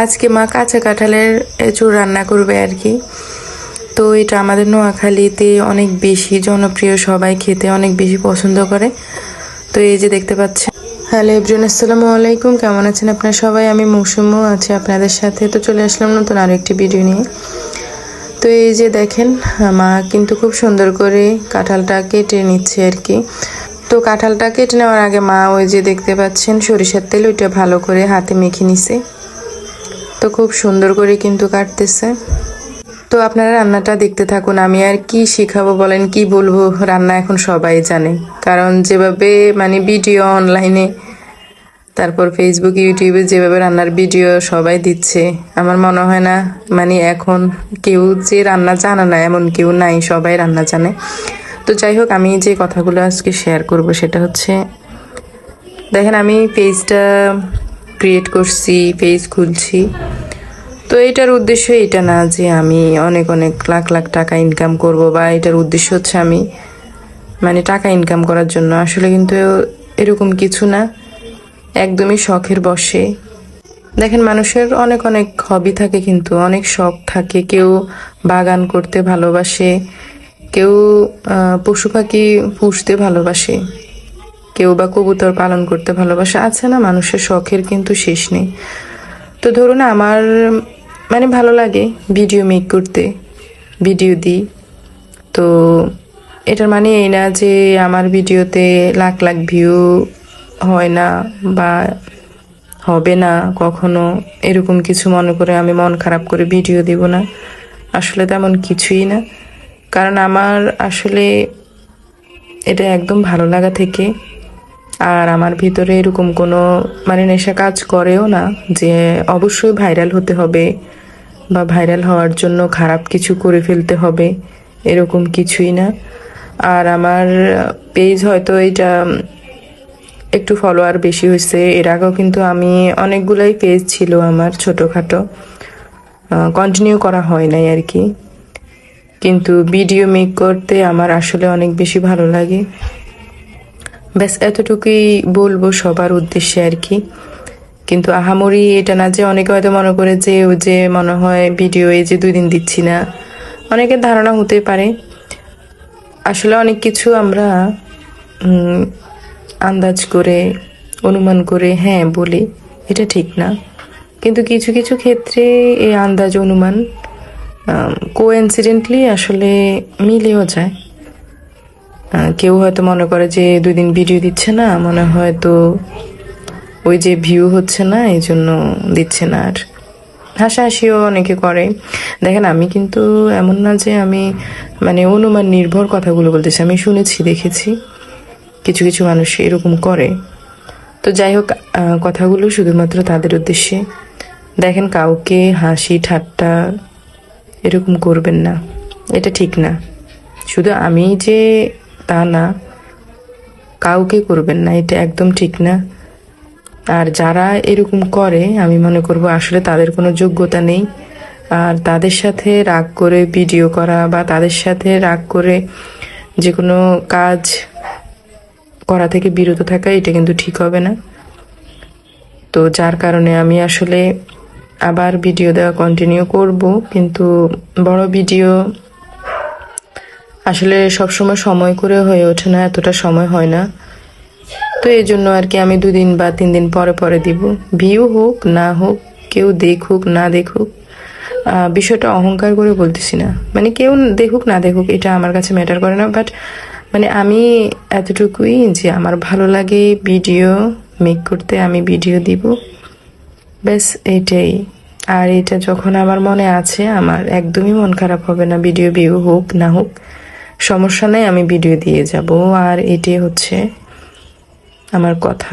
আজকে মা কাঁচা কাঁঠালের এঁচুর রান্না করবে আর কি। তো এটা আমাদের নোয়াখালীতে অনেক বেশি জনপ্রিয়, সবাই খেতে অনেক বেশি পছন্দ করে। তো এই যে দেখতে পাচ্ছেন। হ্যালো এভরিন আসসালামু আলাইকুম। কেমন আছেন আপনারা সবাই? আমি মৌসুমও আছি আপনাদের সাথে। তো চলে আসলাম নতুন আরও একটি ভিডিও নিয়ে। তো এই যে দেখেন, মা কিন্তু খুব সুন্দর করে কাঁঠালটা কেটে নিচ্ছে আর কি। তো কাঁঠালটা কেটে নেওয়ার আগে মা ওই যে দেখতে পাচ্ছেন, সরিষার তেল ওইটা ভালো করে হাতে মেখে নিছে। তো খুব সুন্দর করে কিন্তু কাটতেছে। তো আপনারা রান্নাটা দেখতে থাকুন, আমি আর কি শিখাবো বলেন, কি বলব, রান্না এখন সবাই জানে। কারণ যেভাবে মানে ভিডিও অনলাইনে তারপর ফেসবুক ইউটিউবে যেভাবে রান্নার ভিডিও সবাই দিচ্ছে, আমার মনে হয় না মানে এখন কেউ যে রান্না জানে না, এমন কেউ নাই, সবাই রান্না জানে। তো যাই হোক, আমি যে কথাগুলো আজকে শেয়ার করব সেটা হচ্ছে, দেখেন আমি পেজটা ক্রিয়েট করছি পেজ খুলছি। তো এটার উদ্দেশ্য এটা না যে আমি অনেক অনেক লাখ লাখ টাকা ইনকাম করব বা এটার উদ্দেশ্য হচ্ছে আমি মানে টাকা ইনকাম করার জন্য। আসলে কিন্তু এরকম কিছু না, একদমই শখের বসে। দেখেন, মানুষের অনেক অনেক হবি থাকে কিন্তু, অনেক শখ থাকে। কেউ বাগান করতে ভালোবাসে, কেউ পশু পাখি পুষতে ভালোবাসে, কেউ বা কবুতর পালন করতে ভালোবাসে। আছে না, মানুষের শখের কিন্তু শেষ নেই। তো ধরুন, আমার মানে ভালো লাগে ভিডিও মেক করতে ভিডিও দিই। তো এটার মানে এই না যে আমার ভিডিওতে লাখ লাখ ভিউ হয় না বা হবে না কখনো, এরকম কিছু মনে করে আমি মন খারাপ করে ভিডিও দিব না। আসলে তেমন কিছুই না। কারণ আমার আসলে এটা একদম ভালো লাগা থেকে, আর আমার ভিতরে এরকম কোনো মানে নেশা কাজ করেও না যে অবশ্যই ভাইরাল হতে হবে। বা ভাইরাল হওয়ার জন্য খারাপ কিছু করে ফেলতে হবে, এরকম কিছুই না। আর আমার পেজ হয়তো এটা একটু ফলোয়ার বেশি হয়েছে। এর আগেও কিন্তু আমি অনেকগুলোই পেজ ছিল আমার ছোটোখাটো। কন্টিনিউ করা হয় নাই আর কি। কিন্তু ভিডিও মেক করতে আমার আসলে অনেক বেশি ভালো লাগে। ব্যাস, এতটুকুই বলব সবার উদ্দেশ্যে আর কি। কিন্তু আহামরি এটা না যে অনেকে হয়তো মনে করে যে ও যে মনে হয় ভিডিও এই যে দুই দিন দিচ্ছি না। অনেকের ধারণা হতে পারে। আসলে অনেক কিছু আমরা আন্দাজ করে, অনুমান করে হ্যাঁ বলি। এটা ঠিক না। কিন্তু কিছু কিছু ক্ষেত্রে এই আন্দাজ, অনুমান কো কোইন্সিডেন্টলি আসলে মিলেও যায়। কেউ হয়তো মনে করে যে দুই দিন ভিডিও দিচ্ছে না, মনে হয় তো ওই যে ভিউ হচ্ছে না, এই জন্য দিচ্ছে না আর। হাসাহাসিও অনেকে করে। দেখেন, আমি কিন্তু এমন না যে আমি মানে অনুমান নির্ভর কথাগুলো বলতেছি, আমি শুনেছি, দেখেছি। কিছু কিছু মানুষ এরকম করে। তো যাই হোক কথাগুলো শুধুমাত্র তাদের উদ্দেশ্যে। দেখেন, কাউকে হাসি, ঠাট্টা এরকম করবেন না। এটা ঠিক না। শুধু আমি যে তা না, কাউকে করবেন না, এটা একদম ঠিক না। আর যারা এরকম করে, আমি মনে করব আসলে তাদের কোনো যোগ্যতা নেই। আর তাদের সাথে রাগ করে ভিডিও করা বা তাদের সাথে রাগ করে যে কোনো কাজ করা থেকে বিরত থাকা, এটা কিন্তু ঠিক হবে না। তো যার কারণে আমি আসলে আবার ভিডিও দেওয়া কন্টিনিউ করব, কিন্তু বড় ভিডিও আসলে সবসময় সময় করে হয়ে ওঠে না, এতটা সময় হয় না। তো এই জন্য আর কি আমি দুদিন বা তিন দিন পরে পরে দিব। ভিউ হোক, না হোক, কেউ দেখুক, না দেখুক বিষয়টা অহংকার করে বলতেছি না। মানে কেউ দেখুক, না দেখুক, এটা আমার কাছে ম্যাটার করে না। বাট মানে আমি এতটুকুই যে আমার ভালো লাগে ভিডিও মেক করতে, আমি ভিডিও দিব। ব্যাস এইটাই আর এটা যখন আমার মনে আছে, আমার একদমই মন খারাপ হবে না ভিডিও ভিউ হোক, না হোক, সমস্যা নেই, আমি ভিডিও দিয়ে যাব। আর এটাই হচ্ছে আমার কথা।